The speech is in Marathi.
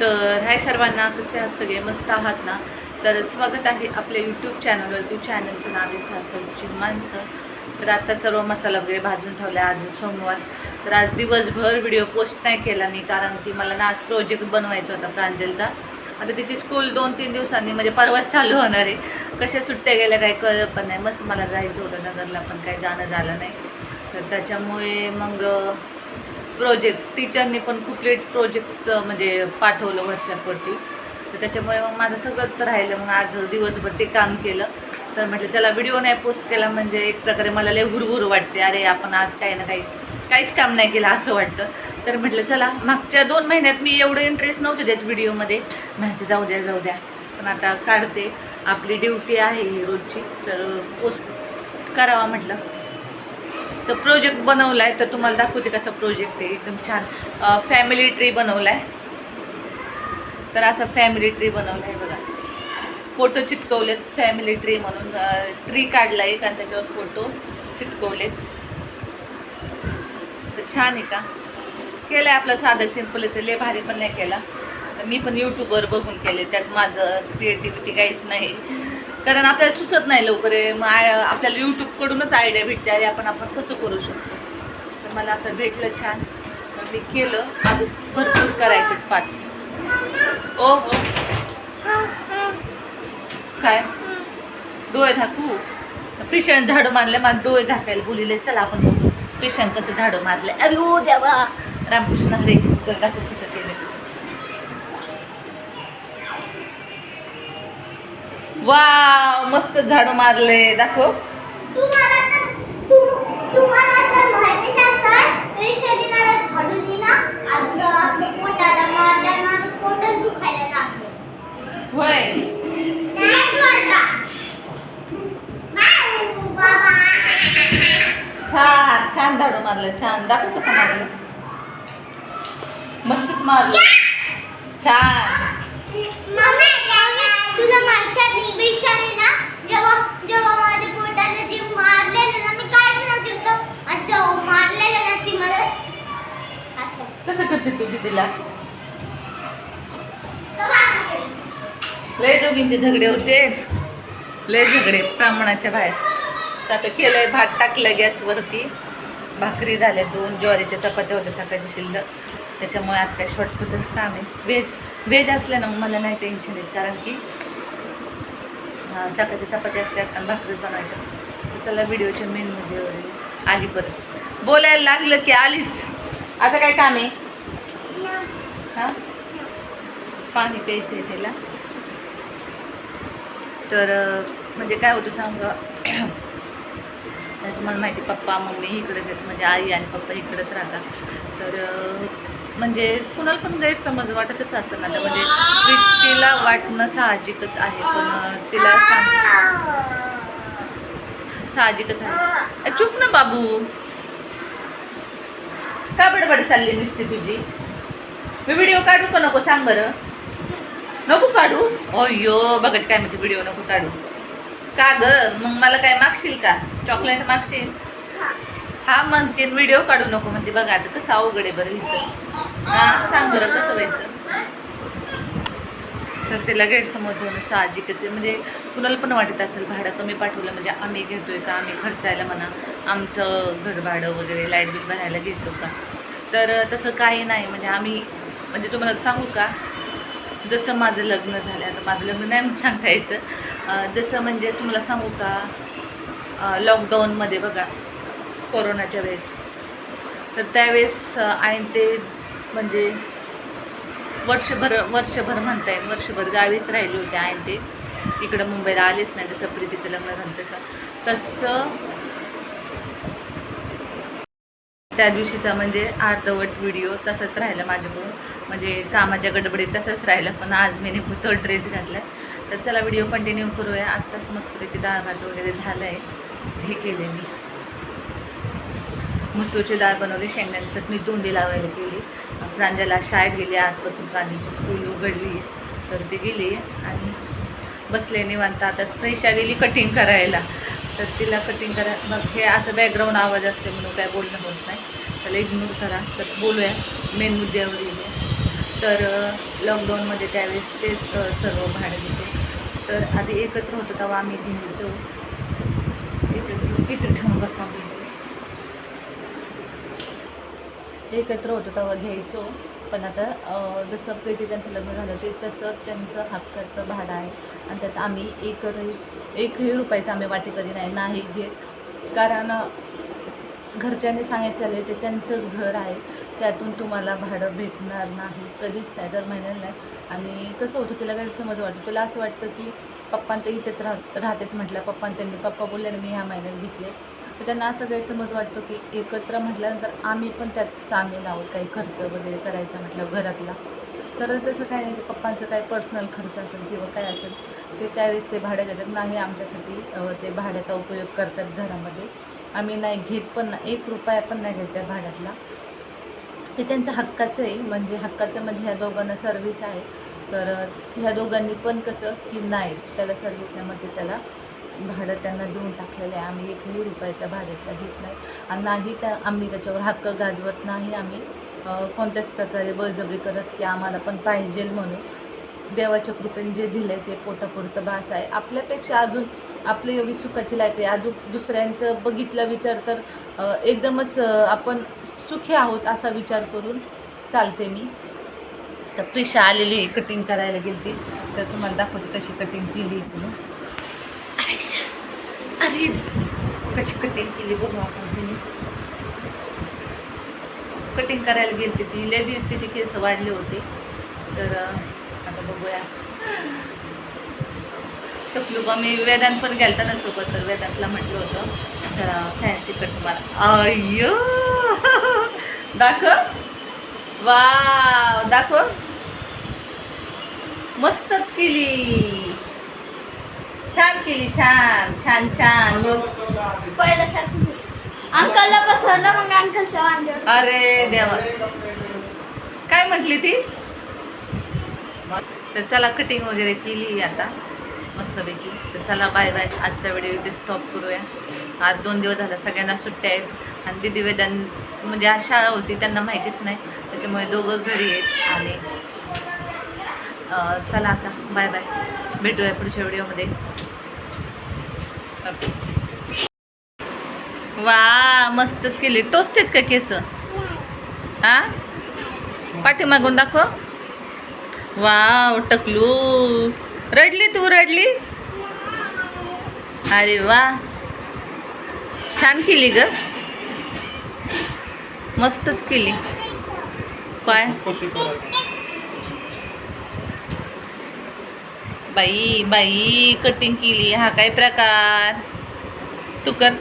तर हाय सर्वांना कसे आहात सगळे? मस्त आहात ना? तर स्वागत आहे आपल्या यूट्यूब चॅनलवरती चॅनलचं नाव आहे सासरची माणसं. तर आता सर्व मसाला वगैरे भाजून ठेवला आज सोमवार. तर आज दिवसभर व्हिडिओ पोस्ट नाही केला मी कारण की मला ना आज प्रोजेक्ट बनवायचा होता प्रांजलचा. आता तिची स्कूल दोन तीन दिवसांनी म्हणजे परवाच चालू होणार आहे. कशा सुट्ट्या गेल्या काय कळलं पण नाही. मस्त मला जायचं होतं नगरला पण काही जाणं झालं नाही. तर त्याच्यामुळे मग प्रोजेक्ट टीचरनी पण खूप लेट प्रोजेक्टचं म्हणजे पाठवलं व्हॉट्सॲपवरती तर त्याच्यामुळे मग माझं सगळंच राहिलं. मग आज दिवसभर ते काम केलं. तर म्हटलं चला व्हिडिओ नाही पोस्ट केला. म्हणजे एक प्रकारे मला लय हुरहुर वाटते. अरे आपण आज काही ना काही काहीच काम नाही केलं असं वाटतं. तर म्हटलं चला मागच्या दोन महिन्यात मी एवढं इंटरेस्ट नव्हते देत व्हिडिओमध्ये माझे जाऊ द्या जाऊ द्या. पण आता काढते. आपली ड्युटी आहे ही रोजची. तर पोस्ट करावा म्हटलं. तर प्रोजेक्ट बनवला आहे तर तुम्हाला दाखवते कसा प्रोजेक्ट आहे. एकदम छान. फॅमिली ट्री बनवला आहे तर असा फॅमिली ट्री बनवला आहे बघा. फोटो चिटकवलेत फॅमिली ट्री म्हणून. ट्री काढला एक आणि त्याच्यावर फोटो चिटकवलेत. तर छान आहे का? केलं आहे आपलं साधं सिम्पलच लय भारी पण नाही केला. मी पण यूट्यूबवर बघून केले त्यात माझं क्रिएटिव्हिटी काहीच नाही. कारण आपल्याला सुचत नाही लवकर आहे. मग आपल्याला यूट्यूबकडूनच आयडिया भेटते अरे आपण आपण कसं करू शकतो? तर मला आता भेटलं छान. मी केलं. अजून भरपूर करायचे पाच. ओ हो काय? डोळे झाकू. पेशंट झाडं मारले मला डोळे धाकायला बोलिले चला आपण बघू. पेशंट कसं झाडं मारले. अरे हो ओ द्यावा रामकृष्ण हरे चल दाखव कसं? होय. नाहीच मारला. नाही, बाबा. छान छान झाडं मारलं छान. दाखव कसं मारलं. मस्तच मारलं. छान मम्मी, मम्मी, तुला माहिती आहे, वैशाली ना, जेव्हा जेव्हा माझ्या पोटाला जे मारलेलं ना, मी काहीच नव्हतं केलं. आणि जेव्हा मारलेलं ना, ती मला असं. कसं तिला? लय दोघींचे झगडे होते. लय झगडे प्रमाणाच्या बाहेर. तर आता केलंय भात टाकलं गॅसवरती. भाकरी झाल्या दोन ज्वारीच्या चपात्या होत्या सकाळच्या शिल्लक. त्याच्यामुळे आता काय शॉर्टकटच काम आहे. व्हेज व्हेज असलं ना मग मला नाही टेन्शन येत. कारण की सकाळच्या चपात्या असतात आणि भाकरीच बनवायच्या. तर चला व्हिडिओच्या मेनमध्ये वगैरे आली परत. बोलायला लागलं की आलीच आता काय काम आहे? हां? पाणी प्यायचं आहे त्याला. तर म्हणजे काय होतं सांग? तुम्हाला माहिती पप्पा मम्मी इकडेच आहेत म्हणजे आई आणि पप्पा इकडेच राहतात. तर म्हणजे कुणाला पण गैरसमज वाटतच असं ना म्हणजे तिला वाटणं साहजिकच आहे पण तिला सांग साहजिकच आहे. चुप ना बाबू. का बडबड चालली दिसते तुझी? मी व्हिडिओ काढू का नको सांग बरं? नको काढू? अय्यो बघत काय म्हणजे व्हिडिओ नको काढू. का ग? मग मला काय मागशील का? चॉकलेट मागशील? हा. म्हणते व्हिडिओ काढू नको म्हणते. बघा आता कसं अवघड आहे बरं हिचं. हा सांग बरं कसं व्हायचं. तर तिला गैरसमज होणं साहजिकच म्हणजे कुणाला पण वाटत असेल भाडं कमी पाठवलं म्हणजे आम्ही घेतोय का? आम्ही खर्चायला म्हणा आमचं घर भाडं वगैरे लाइट बिल भरायला घेतो का? तर तसं काही नाही. म्हणजे आम्ही म्हणजे तुम्हाला सांगू का? जसं माझं लग्न झालं आता माझं लग्न नाही सांगता यायचं. जसं म्हणजे तुम्हाला सांगू का? लॉकडाऊनमध्ये बघा कोरोनाच्या वेळेस. तर त्यावेळेस ऐन ते म्हणजे वर्षभर वर्षभर म्हणता येईल वर्षभर गावीच राहिले होते ऐन ते. इकडं मुंबईला आलेच नाही जसं प्रीतीचं लग्न झालं तसं. तसं त्या दिवशीचा म्हणजे अर्धवट व्हिडिओ तसंच राहिला माझ्याकडून. म्हणजे कामाच्या गडबडीत तसंच राहिला पण आज मी नेमकं ड्रेस घातला तर चला व्हिडिओ कंटिन्यू करूया. आत्ताच मस्तपैकी डाळ भात वगैरे झालं आहे हे केले मी. मसूरची डाळ बनवली शेंगण्याची चटणी तोंडी लावायला गेली. प्रांजाला शाळेत गेली आजपासून प्रांजाची स्कूल उघडली. तर ती गेली आणि बसले निवांत. आता स्प्रेशा गेली कटिंग करायला. तर तिला कटिंग करा मग हे असं बॅकग्राऊंड आवाज असते म्हणून काय बोलणं होत नाही. त्याला इग्नोर करा. तर बोलूया. मेन मुद्द्यावर येऊया. तर लॉकडाऊनमध्ये त्यावेळेस तेच सर्व भाडं घेते तर आधी एकत्र होतो तेव्हा आम्ही घ्यायचो इथं इथं ठेवून बघा एकत्र होतो तेव्हा घ्यायचो. पण आता जसं प्रीती त्यांचं लग्न झालं ते तसं त्यांचं हक्काचं भाडं आहे. आणि त्यात आम्ही एकही एकही रुपयाचं आम्ही वाटे कधी नाही नाही घेत. कारण घरच्यांनी सांगितलेलं ते त्यांचंच घर आहे. त्यातून तुम्हाला भाडं भेटणार नाही. कधीच नाही दर महिन्याला नाही. आणि कसं होतं तिला गैरसमज वाटतं. तुला असं वाटतं की पप्पां इथेच राहत राहतात म्हटलं. पप्पां त्यांनी पप्पा बोलले ना मी ह्या महिन्यात घेतले. तर त्यांना असं गैरसमज वाटतो की एकत्र म्हटल्यानंतर आम्ही पण त्यात सामील आहोत काही खर्च वगैरे करायचा म्हटलं घरातला. तर तसं काय नाही पप्पांचं काय पर्सनल खर्च असेल किंवा काय असेल ते त्यावेळेस ते भाड्या देतात. नाही आमच्यासाठी ते भाड्याचा उपयोग करतात घरामध्ये. आम्ही नाही घेत पण नाही एक रुपया पण नाही घेत त्या भाड्यातला. ते त्यांचं हक्काचं आहे म्हणजे हक्काचं म्हणजे ह्या दोघांना सर्व्हिस आहे. तर ह्या दोघांनी पण कसं की नाही त्याला सर्व्हिस नाही मग ते त्याला भाडं त्यांना देऊन टाकलेलं आहे. आम्ही एकही रुपया त्या भाड्यातला घेत नाही. आणि नाही त्या आम्ही त्याच्यावर हक्क गाजवत नाही. आम्ही कोणत्याच प्रकारे बळजबरी करत की आम्हाला पण पाहिजे म्हणून. देवाच्या कृपेने जे दिलं आहे ते पोटापुरतं बास आहे. आपल्यापेक्षा अजून आपली एवढी सुखाची लाईफ आहे. अजून दुसऱ्यांचं बघितलं विचार तर एकदमच आपण सुखी आहोत असा विचार करून चालते मी. तर प्रिशा आलेली आहे कटिंग करायला गेली तर तुम्हाला दाखवते कशी कटिंग केली इकडून आयशा, अरे कशी कटिंग केली बघू आपण तिने. कटिंग करायला गेली ती. लय दिवस तिचे केस वाढले होते. तर आता बघूया. टकलू बा मी वेदांत पण गेलता ना सोबत तर वेदांतला म्हटलं होतं. तर फॅन्सी कट मला. अय्यो! दाखव. वा दाखव. मस्तच केली. छान केली छान छान छान. पहिल्यासारखं अंकलला बसवलं मग अंकलच्या अरे देवा. काय म्हटली ती? तर चला कटिंग वगैरे केली आता मस्तपैकी. तर चला बाय बाय आजचा व्हिडिओ इथे स्टॉप करूया. आज दोन दिवस झाला सगळ्यांना सुट्ट्या आहेत. आणि दिदी वेदान म्हणजे आज शाळा होती त्यांना माहितीच नाही. त्याच्यामुळे दोघं घरी आहेत आणि चला आता बाय बाय भेटूया पुढच्या व्हिडिओमध्ये वा मस्तच केली. टोस्ट आहेत का केस? हा? पाठीमागून दाखव. वा टकलू. रडली तू रडली? अरे वा. छान केली ग. मस्तच केली. काय? बाई बाई कटिंग केली हा काय प्रकार? तू कर.